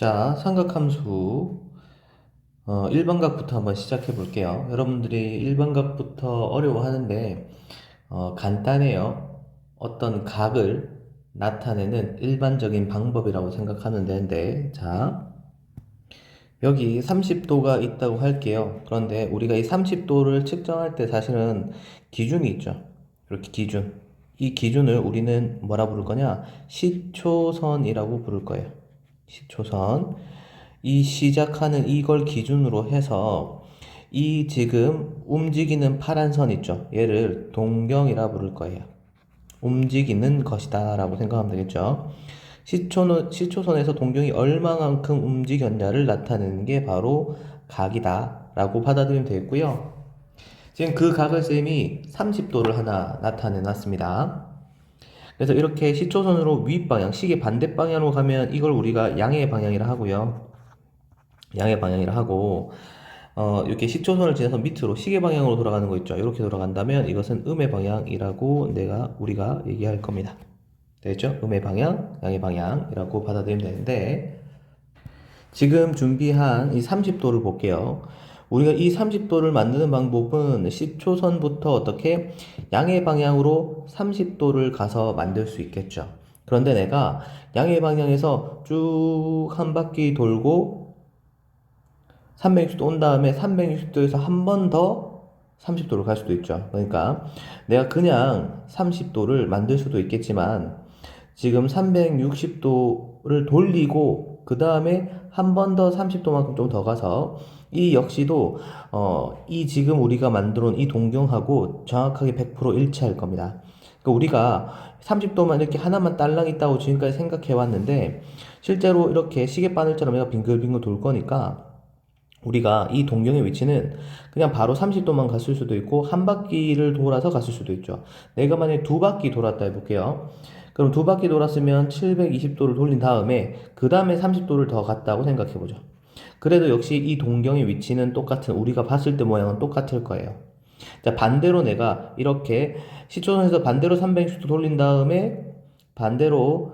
자, 삼각함수 어, 일반각부터 한번 시작해 볼게요. 여러분들이 일반각부터 어려워하는데 어, 간단해요. 어떤 각을 나타내는 일반적인 방법이라고 생각하면 되는데 자, 여기 30도가 있다고 할게요. 그런데 우리가 이 30도를 측정할 때 사실은 기준이 있죠. 이렇게 기준. 이 기준을 우리는 뭐라 부를 거냐? 시초선이라고 부를 거예요. 시초선. 이 시작하는 이걸 기준으로 해서 이 지금 움직이는 파란 선 있죠. 얘를 동경이라 부를 거예요. 움직이는 것이다 라고 생각하면 되겠죠. 시초는, 시초선에서 동경이 얼마만큼 움직였냐를 나타내는 게 바로 각이다 라고 받아들이면 되겠고요. 지금 그 각을 쌤이 30도를 하나 나타내 놨습니다. 그래서 이렇게 시초선으로 윗방향, 시계 반대 방향으로 가면 이걸 우리가 양의 방향이라 하고요. 양의 방향이라 하고, 어, 이렇게 시초선을 지나서 밑으로 시계 방향으로 돌아가는 거 있죠. 이렇게 돌아간다면 이것은 음의 방향이라고 내가, 우리가 얘기할 겁니다. 되겠죠? 음의 방향, 양의 방향이라고 받아들이면 되는데, 지금 준비한 이 30도를 볼게요. 우리가 이 30도를 만드는 방법은 10초선부터 어떻게 양의 방향으로 30도를 가서 만들 수 있겠죠. 그런데 내가 양의 방향에서 쭉 한 바퀴 돌고 360도 온 다음에 360도에서 한 번 더 30도로 갈 수도 있죠. 그러니까 내가 그냥 30도를 만들 수도 있겠지만 지금 360도를 돌리고 그 다음에 한 번 더 30도만큼 좀 더 가서 이 역시도 어, 이 지금 우리가 만들어 놓은 이 동경하고 정확하게 100% 일치할 겁니다. 그러니까 우리가 30도만 이렇게 하나만 딸랑 있다고 지금까지 생각해 왔는데 실제로 이렇게 시계 바늘처럼 얘가 빙글빙글 돌 거니까 우리가 이 동경의 위치는 그냥 바로 30도만 갔을 수도 있고 한 바퀴를 돌아서 갔을 수도 있죠. 내가 만약에 두 바퀴 돌았다 해볼게요. 그럼 두 바퀴 돌았으면 720도를 돌린 다음에 그 다음에 30도를 더 갔다고 생각해 보죠. 그래도 역시 이 동경의 위치는 똑같은 우리가 봤을 때 모양은 똑같을 거예요. 자, 반대로 내가 이렇게 시초선에서 반대로 360도 돌린 다음에 반대로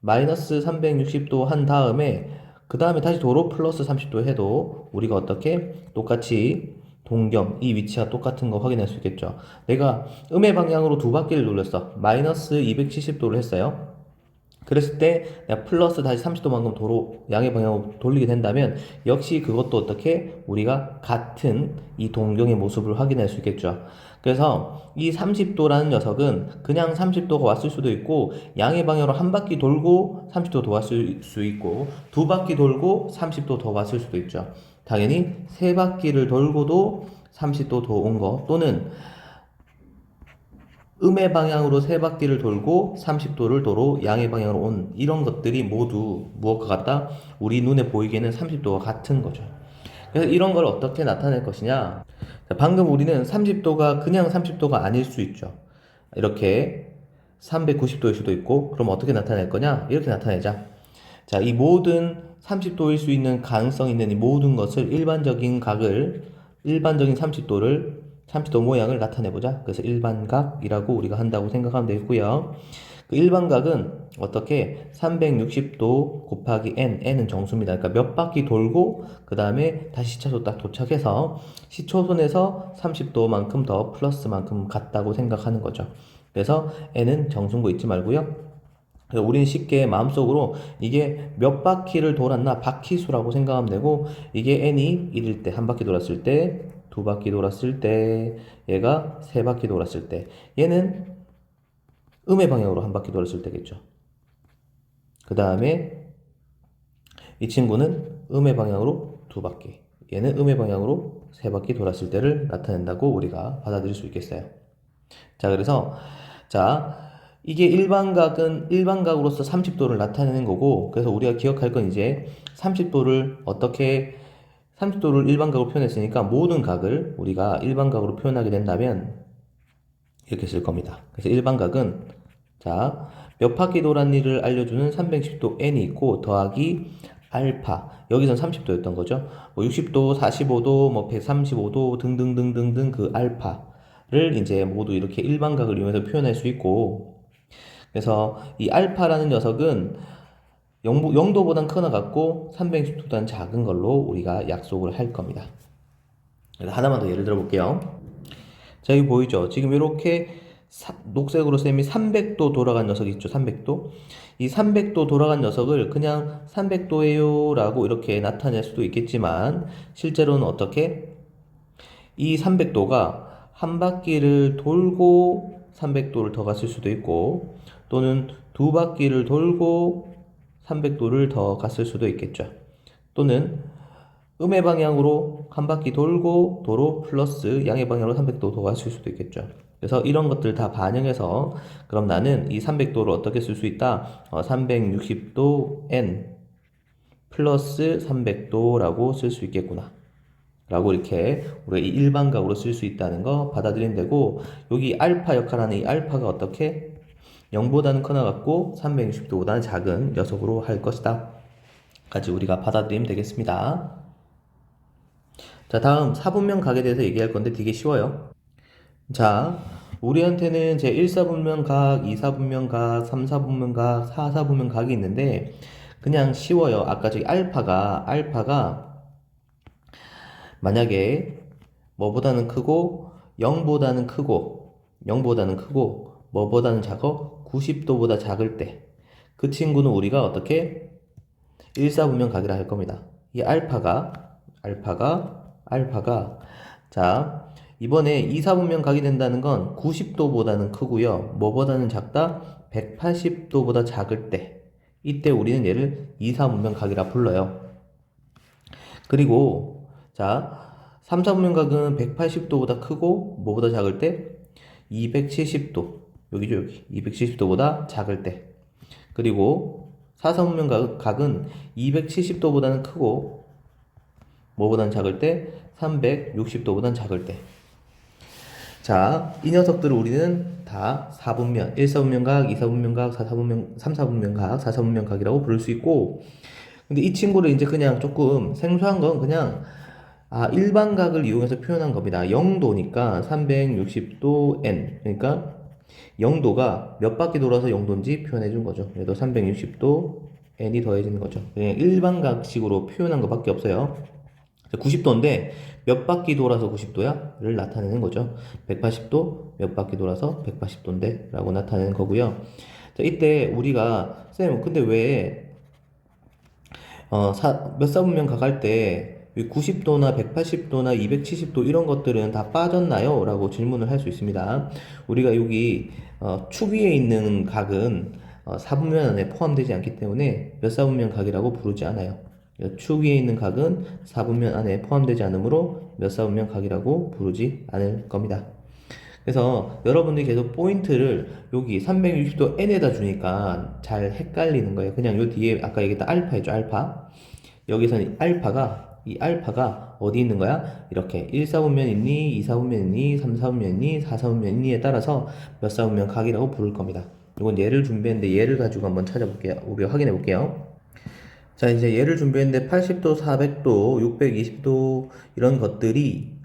마이너스 360도 한 다음에 그 다음에 다시 도로 플러스 30도 해도 우리가 어떻게 똑같이 동경 이 위치가 똑같은 거 확인할 수 있겠죠. 내가 음의 방향으로 두 바퀴를 돌렸어. 마이너스 270도를 했어요. 그랬을 때 내가 플러스 다시 30도만큼 도로 양의 방향으로 돌리게 된다면 역시 그것도 어떻게 우리가 같은 이 동경의 모습을 확인할 수 있겠죠. 그래서 이 30도라는 녀석은 그냥 30도가 왔을 수도 있고 양의 방향으로 한 바퀴 돌고 30도 더 왔을 수 있고 두 바퀴 돌고 30도 더 왔을 수도 있죠. 당연히 세 바퀴를 돌고도 30도 더 온 거 또는 음의 방향으로 세 바퀴를 돌고 30도를 도로 양의 방향으로 온 이런 것들이 모두 무엇과 같다? 우리 눈에 보이기에는 30도와 같은 거죠. 그래서 이런 걸 어떻게 나타낼 것이냐? 자, 방금 우리는 30도가 그냥 30도가 아닐 수 있죠. 이렇게 390도일 수도 있고, 그럼 어떻게 나타낼 거냐? 이렇게 나타내자. 자, 이 모든 30도일 수 있는 가능성 있는 이 모든 것을 일반적인 각을, 일반적인 30도를 30도 모양을 나타내보자. 그래서 일반각이라고 우리가 한다고 생각하면 되겠고요. 그 일반각은 어떻게 360도 곱하기 n, n은 정수입니다. 그러니까 몇 바퀴 돌고 그 다음에 다시 시차소 딱 도착해서 시초선에서 30도만큼 더 플러스만큼 같다고 생각하는 거죠. 그래서 n은 정수인 거 잊지 말고요. 그래서 우리는 쉽게 마음속으로 이게 몇 바퀴를 돌았나 바퀴수라고 생각하면 되고 이게 n이 1일 때 한 바퀴 돌았을 때 두 바퀴 돌았을 때 얘가 세 바퀴 돌았을 때 얘는 음의 방향으로 한 바퀴 돌았을 때겠죠. 그 다음에 이 친구는 음의 방향으로 두 바퀴 얘는 음의 방향으로 세 바퀴 돌았을 때를 나타낸다고 우리가 받아들일 수 있겠어요. 자 그래서 자 이게 일반각은 일반각으로서 30도를 나타내는 거고 그래서 우리가 기억할 건 이제 30도를 어떻게 30도를 일반각으로 표현했으니까 모든 각을 우리가 일반각으로 표현하게 된다면 이렇게 쓸 겁니다. 그래서 일반각은 자, 몇 바퀴 돌았 일을 알려주는 360도 n이 있고 더하기 알파 여기선 30도였던 거죠. 뭐 60도, 45도, 뭐 135도 등등등등등 그 알파를 이제 모두 이렇게 일반각을 이용해서 표현할 수 있고 그래서 이 알파라는 녀석은 0, 0도보단 큰것 같고 360도보다는 작은 걸로 우리가 약속을 할 겁니다. 하나만 더 예를 들어 볼게요. 자, 여기 보이죠? 지금 이렇게 사- 녹색으로 쌤이 300도 돌아간 녀석 있죠? 300도. 이 300도 돌아간 녀석을 그냥 300도예요 라고 이렇게 나타낼 수도 있겠지만 실제로는 어떻게? 이 300도가 한 바퀴를 돌고 300도를 더 갔을 수도 있고 또는 두 바퀴를 돌고 300도를 더 갔을 수도 있겠죠. 또는 음의 방향으로 한 바퀴 돌고 도로 플러스 양의 방향으로 300도 더 갔을 수도 있겠죠. 그래서 이런 것들 다 반영해서 그럼 나는 이 300도를 어떻게 쓸 수 있다? 어, 360도 n 플러스 300도라고 쓸 수 있겠구나. 라고 이렇게 우리가 이 일반각으로 쓸 수 있다는 거 받아들이면 되고 여기 알파 역할하는 이 알파가 어떻게 0보다는 커나 같고 360도보다는 작은 녀석으로 할 것이다. 까지 우리가 받아들이면 되겠습니다. 자, 다음 4분면 각에 대해서 얘기할 건데 되게 쉬워요. 자, 우리한테는 제 1사분면 각, 2사분면 각, 3사분면 각, 4사분면 각이 있는데 그냥 쉬워요. 아까 저기 알파가 알파가 만약에 뭐보다는 크고 0보다는 크고 0보다는 크고 뭐보다는 작어 90도보다 작을 때 그 친구는 우리가 어떻게 1사분면 각이라 할 겁니다. 이 알파가 알파가 알파가 자 이번에 2사분면 각이 된다는 건 90도보다는 크고요. 뭐보다는 작다 180도보다 작을 때 이때 우리는 얘를 2사분면 각이라 불러요. 그리고 자 3사분면 각은 180도보다 크고 뭐보다 작을 때 270도 여기죠 여기 270도보다 작을 때 그리고 4사분면 각- 각은 270도보다는 크고 뭐보다는 작을 때 360도보다는 작을 때 자, 이 녀석들을 우리는 다 4분면, 1사분면 각, 2사분면 각, 4사분면, 3사분면 각, 4사분면 각이라고 부를 수 있고 근데 이 친구를 이제 그냥 조금 생소한 건 그냥 아, 일반각을 이용해서 표현한 겁니다. 0도니까 360도 n. 그러니까 0도가 몇 바퀴 돌아서 0도인지 표현해 준 거죠. 그래도 360도 n이 더해지는 거죠. 그냥 일반각식으로 표현한 것밖에 없어요. 90도인데 몇 바퀴 돌아서 90도야?를 나타내는 거죠. 180도 몇 바퀴 돌아서 180도인데 라고 나타내는 거고요. 자, 이때 우리가 쌤 근데 왜 어, 사, 몇 사분면 각할 때 90도나 180도나 270도 이런 것들은 다 빠졌나요? 라고 질문을 할 수 있습니다. 우리가 여기 어, 축 위에 있는 각은 어, 사분면 안에 포함되지 않기 때문에 몇 사분면 각이라고 부르지 않아요. 축 위에 있는 각은 사분면 안에 포함되지 않으므로 몇 사분면 각이라고 부르지 않을 겁니다. 그래서 여러분들이 계속 포인트를 여기 360도 n에다 주니까 잘 헷갈리는 거예요. 그냥 요 뒤에 아까 얘기했던 알파 있죠, 알파. 여기서는 알파가 이 알파가 어디 있는 거야? 이렇게 1사분면 있니, 2사분면 있니, 3사분면 있니, 4사분면 있니에 따라서 몇 사분면 각이라고 부를 겁니다. 이건 예를 준비했는데 얘를 가지고 한번 찾아볼게요. 우리 확인해 볼게요. 자, 이제 얘를 준비했는데 80도, 400도, 620도 이런 것들이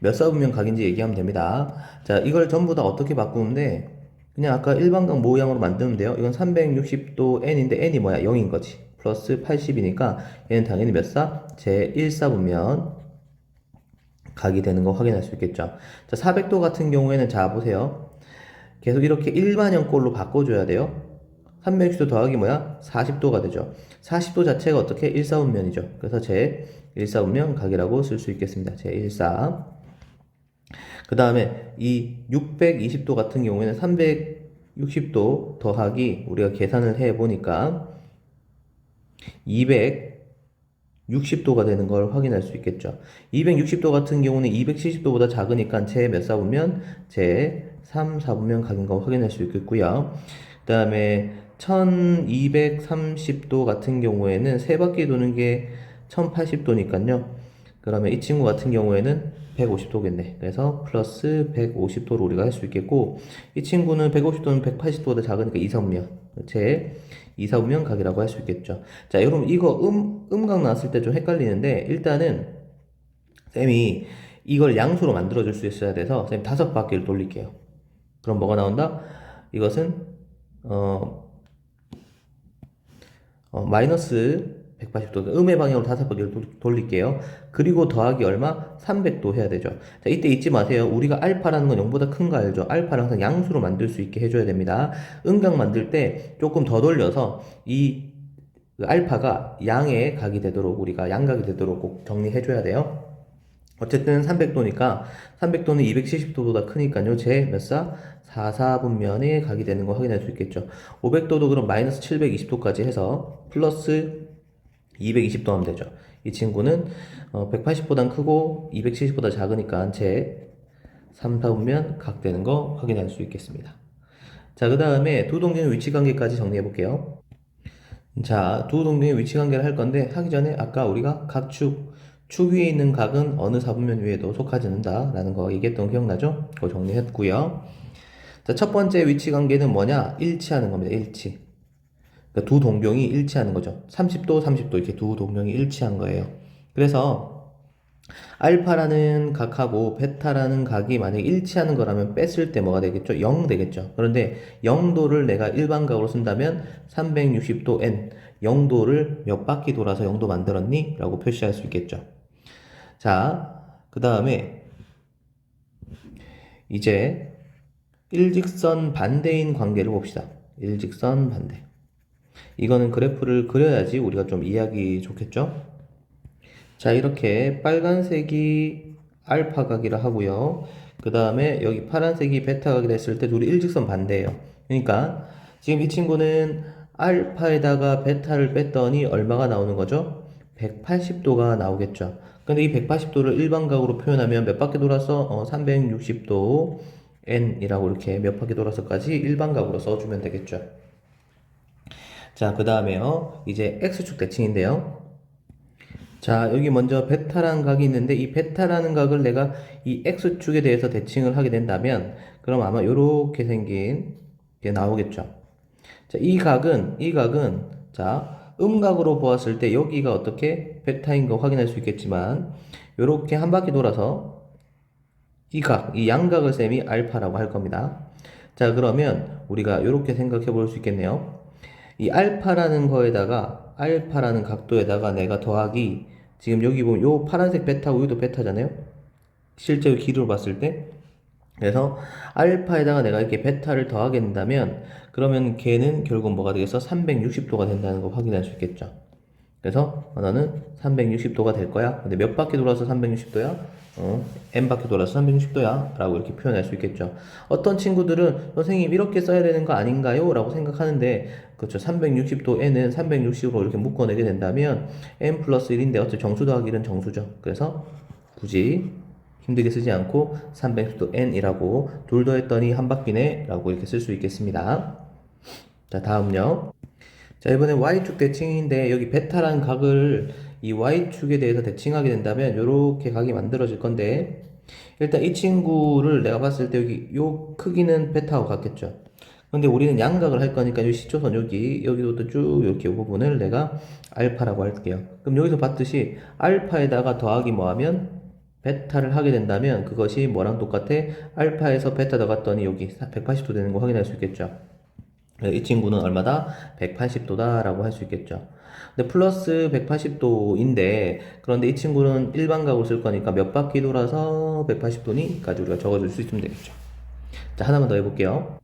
몇 사분면 각인지 얘기하면 됩니다. 자, 이걸 전부 다 어떻게 바꾸는데 그냥 아까 일반각 모양으로 만들면 돼요. 이건 360도 n인데 n이 뭐야? 0인 거지. 플러스 80이니까 얘는 당연히 몇 사? 제 1사분면 각이 되는 거 확인할 수 있겠죠. 자, 400도 같은 경우에는 자 보세요. 계속 이렇게 일반형 꼴로 바꿔줘야 돼요. 360도 더하기 뭐야? 40도가 되죠. 40도 자체가 어떻게? 1사분면이죠. 그래서 제 1사분면 각이라고 쓸 수 있겠습니다. 제 1사. 그 다음에 이 620도 같은 경우에는 360도 더하기 우리가 계산을 해 보니까 260도가 되는 걸 확인할 수 있겠죠. 260도 같은 경우는 270도보다 작으니까 제 몇 사분면? 제 3, 4분면 각인 거 확인할 수 있겠고요. 그 다음에 1230도 같은 경우에는 세 바퀴 도는 게 1080도니까요. 그러면 이 친구 같은 경우에는 150도겠네. 그래서 플러스 150도로 우리가 할 수 있겠고, 이 친구는 150도는 180도보다 작으니까 2사분면. 제 2사분면 각이라고 할 수 있겠죠. 자, 여러분, 이거 음, 음각 나왔을 때 좀 헷갈리는데, 일단은, 쌤이 이걸 양수로 만들어 줄 수 있어야 돼서, 쌤 다섯 바퀴를 돌릴게요. 그럼 뭐가 나온다? 이것은, 어, 어, 마이너스 180도, 음의 방향으로 다섯 돌- 돌릴게요. 그리고 더하기 얼마? 300도 해야 되죠. 자, 이때 잊지 마세요. 우리가 알파라는 건 0보다 큰 거 알죠? 알파를 항상 양수로 만들 수 있게 해줘야 됩니다. 음각 만들 때 조금 더 돌려서 이그 알파가 양의 각이 되도록 우리가 양각이 되도록 꼭 정리해줘야 돼요. 어쨌든 300도니까 300도는 270도보다 크니까요. 제 몇 사? 4, 4분면의 각이 되는 거 확인할 수 있겠죠. 500도도 그럼 마이너스 720도까지 해서 플러스 220도 하면 되죠. 이 친구는 어, 180보단 크고 270보다 작으니까 제 3, 4분면 각 되는 거 확인할 수 있겠습니다. 자, 그 다음에 두 동경의 위치 관계까지 정리해 볼게요. 자, 두 동경의 위치 관계를 할 건데 하기 전에 아까 우리가 각 축 축 위에 있는 각은 어느 사분면 위에도 속하지 않는다 라는 거 얘기했던 거 기억나죠? 그거 정리했고요. 자, 첫 번째 위치 관계는 뭐냐? 일치하는 겁니다. 일치. 그러니까 두 동경이 일치하는 거죠. 30도, 30도 이렇게 두 동경이 일치한 거예요. 그래서 알파라는 각하고 베타라는 각이 만약에 일치하는 거라면 뺐을 때 뭐가 되겠죠? 0 되겠죠. 그런데 0도를 내가 일반각으로 쓴다면 360도 n 0도를 몇 바퀴 돌아서 0도 만들었니? 라고 표시할 수 있겠죠. 자, 그 다음에 이제 일직선 반대인 관계를 봅시다. 일직선 반대. 이거는 그래프를 그려야지 우리가 좀 이해하기 좋겠죠? 자, 이렇게 빨간색이 알파 각이라 하고요. 그 다음에 여기 파란색이 베타 각이라 했을 때 둘이 일직선 반대예요. 그러니까 지금 이 친구는 알파에다가 베타를 뺐더니 얼마가 나오는 거죠? 180도가 나오겠죠. 근데 이 180도를 일반각으로 표현하면 몇 바퀴 돌아서 어, 360도 n이라고 이렇게 몇 바퀴 돌아서까지 일반각으로 써주면 되겠죠. 자, 그 다음에요. 이제 x축 대칭인데요. 자, 여기 먼저 베타라는 각이 있는데 이 베타라는 각을 내가 이 x축에 대해서 대칭을 하게 된다면 그럼 아마 이렇게 생긴 게 나오겠죠. 자, 이 각은 이 각은 자, 음각으로 보았을 때 여기가 어떻게 베타인 거 확인할 수 있겠지만 이렇게 한 바퀴 돌아서 이 각, 이 양각을 셈이 알파라고 할 겁니다. 자, 그러면 우리가 이렇게 생각해 볼 수 있겠네요. 이 알파라는 거에다가 알파라는 각도에다가 내가 더하기 지금 여기 보면 요 파란색 베타고 여기도 베타잖아요. 실제 길이로 봤을 때 그래서 알파에다가 내가 이렇게 베타를 더하게 된다면 그러면 걔는 결국 뭐가 되겠어? 360도가 된다는 거 확인할 수 있겠죠. 그래서 너는 360도가 될 거야. 근데 몇 바퀴 돌아서 360도야? 어, n 바퀴 돌아서 360도야. 라고 이렇게 표현할 수 있겠죠. 어떤 친구들은 선생님 이렇게 써야 되는 거 아닌가요? 라고 생각하는데 그렇죠. 360도 n은 360으로 이렇게 묶어내게 된다면 n 플러스 1인데 어차피 정수 더하기 1은 정수죠. 그래서 굳이 힘들게 쓰지 않고 360도 n이라고 둘 더했더니 한 바퀴네 라고 이렇게 쓸 수 있겠습니다. 자 다음요. 자 이번에 y축 대칭인데 여기 베타라는 각을 이 y축에 대해서 대칭하게 된다면 이렇게 각이 만들어질 건데 일단 이 친구를 내가 봤을 때 여기 요 크기는 베타하고 같겠죠. 근데 우리는 양각을 할 거니까 이 시초선 여기 여기부터 쭉 이렇게 이 부분을 내가 알파라고 할게요. 그럼 여기서 봤듯이 알파에다가 더하기 뭐 하면 베타를 하게 된다면 그것이 뭐랑 똑같아? 알파에서 베타 더갔더니 여기 180도 되는 거 확인할 수 있겠죠. 이 친구는 얼마다? 180도다 라고 할 수 있겠죠. 근데 플러스 180도인데 그런데 이 친구는 일반각으로 쓸 거니까 몇 바퀴 돌아서 180도니까지 우리가 적어줄 수 있으면 되겠죠. 자 하나만 더 해볼게요.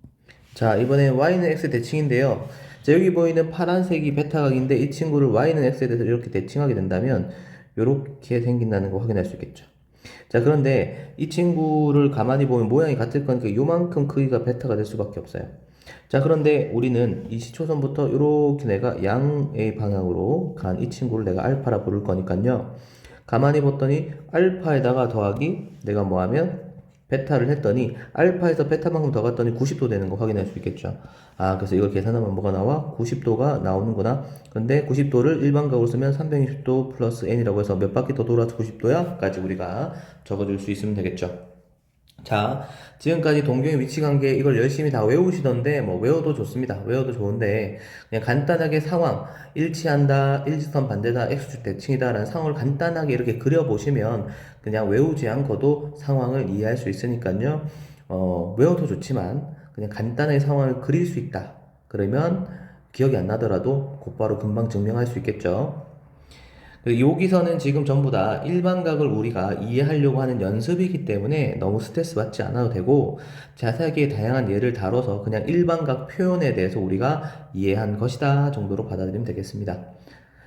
자 이번에 y는 x 대칭인데요. 자 여기 보이는 파란색이 베타각인데 이 친구를 y는 x에 대해서 이렇게 대칭하게 된다면 이렇게 생긴다는 거 확인할 수 있겠죠. 자 그런데 이 친구를 가만히 보면 모양이 같을 거니까 요만큼 크기가 베타가 될 수밖에 없어요. 자 그런데 우리는 이 시초선부터 이렇게 내가 양의 방향으로 간 이 친구를 내가 알파라 부를 거니까요. 가만히 봤더니 알파에다가 더하기 내가 뭐 하면 베타를 했더니 알파에서 베타만큼 더 갔더니 90도 되는 거 확인할 수 있겠죠. 아 그래서 이걸 계산하면 뭐가 나와? 90도가 나오는구나. 근데 90도를 일반각으로 쓰면 360도 플러스 n이라고 해서 몇 바퀴 더 돌아서 90도야? 까지 우리가 적어줄 수 있으면 되겠죠. 자, 지금까지 동경의 위치 관계 이걸 열심히 다 외우시던데 뭐 외워도 좋습니다. 외워도 좋은데 그냥 간단하게 상황 일치한다, 일직선 반대다, x축 대칭이다라는 상황을 간단하게 이렇게 그려 보시면 그냥 외우지 않고도 상황을 이해할 수 있으니까요. 어, 외워도 좋지만 그냥 간단하게 상황을 그릴 수 있다. 그러면 기억이 안 나더라도 곧바로 금방 증명할 수 있겠죠. 그 여기서는 지금 전부 다 일반각을 우리가 이해하려고 하는 연습이기 때문에 너무 스트레스 받지 않아도 되고 자세하게 다양한 예를 다뤄서 그냥 일반각 표현에 대해서 우리가 이해한 것이다 정도로 받아들이면 되겠습니다.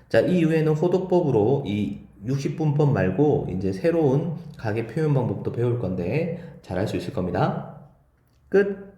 자, 이후에는 호도법으로 이 60분법 말고 이제 새로운 각의 표현 방법도 배울 건데 잘 할 수 있을 겁니다. 끝!